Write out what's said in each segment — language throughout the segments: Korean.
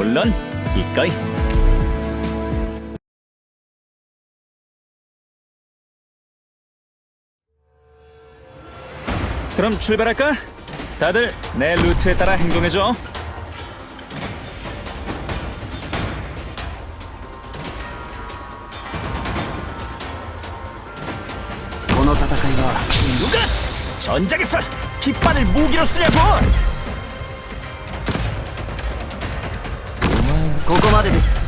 물론 기꺼이 그럼 출발할까? 다들 내 루트에 따라 행동해줘 누가 전장에서 깃발을 무기로 쓰냐고! ここまでです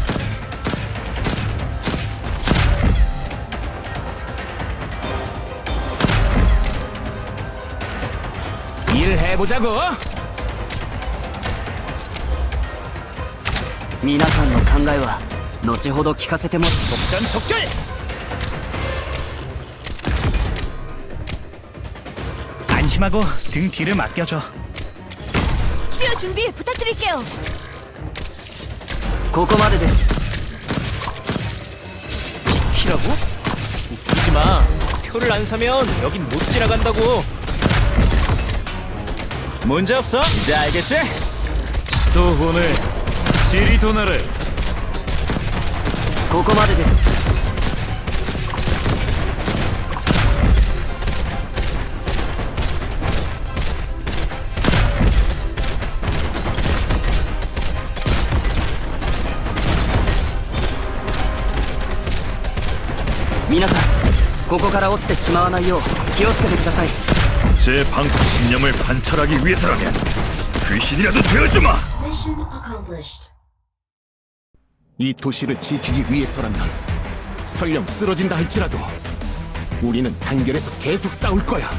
일을 해보자고. 皆さんの考えは後ほど聞かせても 속전속결. 안심하고 등 뒤를 맡겨줘. 수요 준비 부탁드릴게요. ここまでです 키라고? 웃기지 마. 표를 안 사면 여긴 못 지나간다고. 문제 없어? 이제 알겠지? 스토혼을 지리도나를 ここまでです 皆さんここから落ちてしまわないよう気をつけてください 제 방구 신념을 관철하기 위해서라면 귀신이라도 되어주마! Mission accomplished. 이 도시를 지키기 위해서라면 설령 쓰러진다 할지라도 우리는 단결해서 계속 싸울 거야.